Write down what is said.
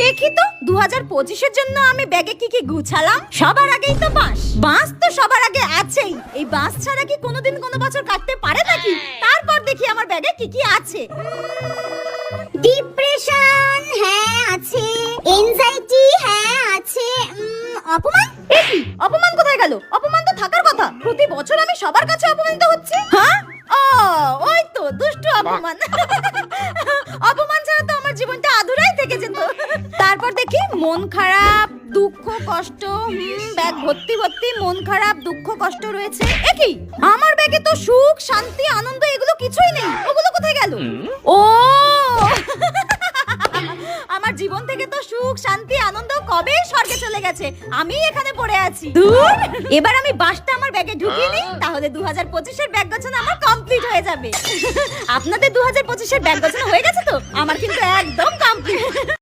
দেখি তো দু হাজার পঁচিশের জন্য আমি ব্যাগে কি কি গুছালাম? সবার আগেই তো বাঁশ। বাঁশ তো সবার আগে আছেই। এই বাঁশ ছাড়া কি কোনোদিন কোনো বছর কাটতে পারে নাকি? তারপর দেখি আমার ব্যাগে কি কি আছে। ডিপ্রেশন হ্যাঁ আছে। এনজাইটি হ্যাঁ আছে। অপমান? অপমান কোথায় গেল? অপমান তো থাকার কথা। প্রতি বছর আমি সবার কাছে অপমানিত হচ্ছি? হ্যাঁ? ও ওই তো দুষ্টু অপমান। অপমান ছাড়া তারপর দেখি মন খারাপ দুঃখ কষ্ট হুম, ব্যাগ ভর্তি ভর্তি মন খারাপ দুঃখ কষ্ট রয়েছে। একই আমার ব্যাগে তো সুখ শান্তি আনন্দ এগুলো কিছুই নেই। ওগুলো কোথায় গেল? ও! আমার জীবন থেকে তো সুখ শান্তি আনন্দ কবে স্বর্গে চলে গেছে? আমি এখানে পড়ে আছি। ধুর, এবার আমি বাসটা আমার ব্যাগে ঢুকিয়ে নিই তাহলে দু হাজার পঁচিশের ব্যাগ গোছানো আমার কমপ্লিট হয়ে যাবে। আপনাদের দু হাজার পঁচিশের ব্যাগ গোছানো হয়ে গেছে তো? আমার কিন্তু একদম কমপ্লিট